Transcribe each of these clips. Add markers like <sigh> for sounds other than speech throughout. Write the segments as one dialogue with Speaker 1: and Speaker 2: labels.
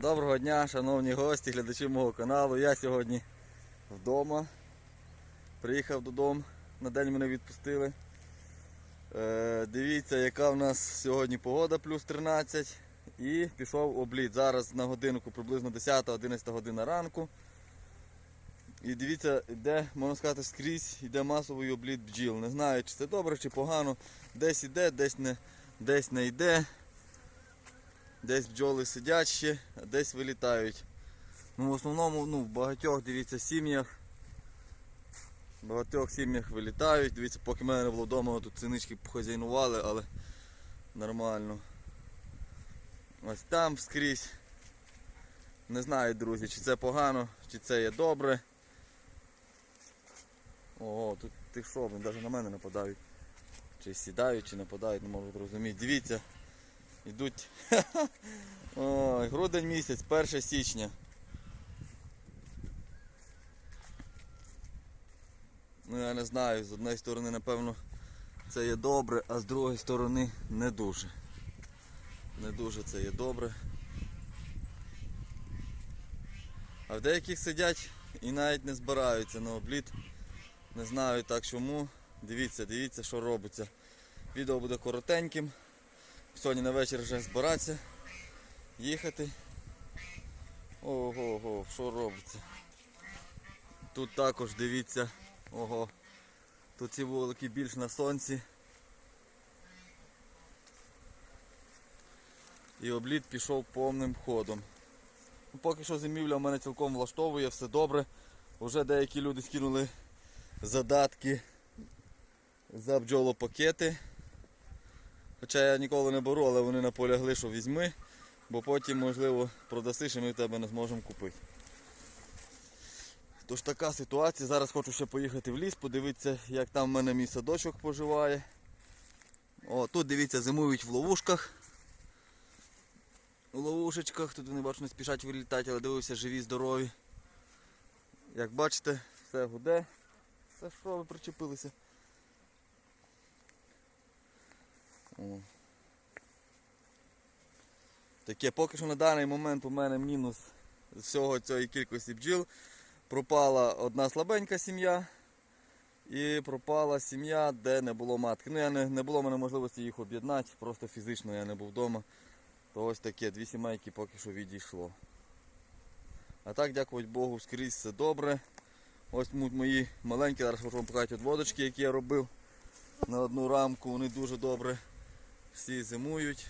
Speaker 1: Доброго дня, шановні гості, глядачі мого каналу. Я сьогодні вдома. Приїхав додому, на день мене відпустили. Е, дивіться, яка в нас сьогодні погода, плюс 13. І пішов обліт. Зараз на годинку приблизно 10-11 година ранку. І дивіться, йде, можна сказати, скрізь йде масовий обліт бджіл. Не знаю, чи це добре, чи погано. Десь іде, десь не, десь не йде. Десь бджоли сидять ще, а десь вилітають. Ну, в основному ну, в багатьох, дивіться, сім'ях. В багатьох сім'ях вилітають. Дивіться, поки в мене не було вдома, тут синички похазяйнували, але нормально. Ось там скрізь. Не знаю, друзі, чи це погано, чи це є добре. Ого, тут ти що, вони навіть на мене нападають. Чи сідають, чи нападають, не можу зрозуміти. Дивіться. Йдуть. <laughs> Ой, грудень місяць, 1 січня. Ну я не знаю, з однієї сторони, напевно, це є добре, а з другої сторони не дуже. Не дуже це є добре. А в деяких сидять і навіть не збираються на обліт. Не знаю так чому. Дивіться, дивіться, що робиться. Відео буде коротеньким. Сьогодні на вечір вже збиратися, їхати. Ого, ого, що робиться? Тут також дивіться, ого. Тут ці вулики більш на сонці. І обліт пішов повним ходом. Ну, Поки що зимівля в мене цілком влаштовує, все добре. Уже деякі люди скинули задатки за бджолопакети. Хоча я ніколи не беру, але вони наполягли, що візьми, бо потім, можливо, продасиш і ми в тебе не зможемо купити. Тож така ситуація. Зараз хочу ще поїхати в ліс, подивитися, як там в мене мій садочок поживає. О, тут дивіться, зимують в ловушках. У ловушечках, тут вони бачу не спішать вилітати, але дивився живі, здорові. Як бачите, все гуде. Це що ви причепилися? О. Таке, поки що на даний момент у мене мінус з всього цієї кількості бджіл. Пропала одна слабенька сім'я і пропала сім'я, де не було матки. Ну, я не, не було в мене можливості їх об'єднати, просто фізично я не був вдома. То ось таке, дві сімейки поки що відійшло. А так, дякувати Богу, скрізь все добре. Ось мої маленькі, зараз хочу вам показати водочки, які я робив на одну рамку. Вони дуже добре всі зимують.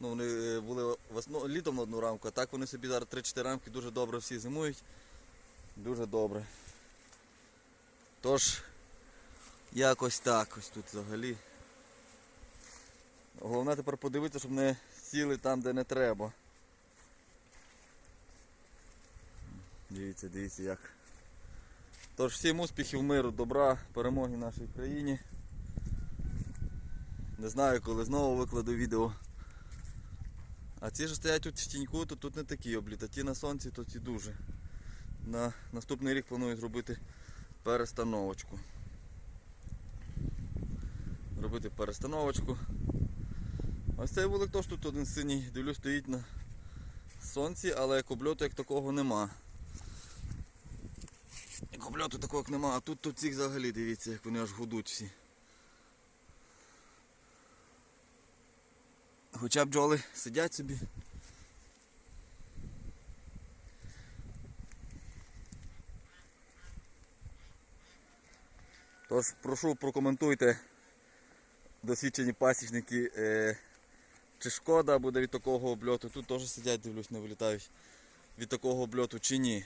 Speaker 1: Ну, Вони е, були основ... літом на одну рамку, а так вони собі зараз 3-4 рамки дуже добре всі зимують. Дуже добре. Тож, якось так ось тут взагалі. Головне тепер подивитися, щоб не сіли там, де не треба. Дивіться, дивіться як. Тож всім успіхів, миру, добра, перемоги нашій країні. Не знаю, коли знову викладу відео. А ці ж стоять тут в тіньку, то тут не такі обліт, ті на сонці, то ті дуже. На наступний рік планую зробити перестановочку. Робити перестановочку. Ось цей вулик теж тут один синій, дивлюсь, стоїть на сонці, але кобльоту як такого нема. Кобльоту такого як нема, а тут тут цих взагалі дивіться, як вони аж гудуть всі. Хоча бджоли сидять собі. Тож прошу прокоментуйте досвідчені пасічники, е, чи шкода буде від такого обльоту. Тут теж сидять, дивлюсь, не вилітають від такого обльоту чи ні.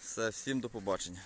Speaker 1: Все, всім до побачення.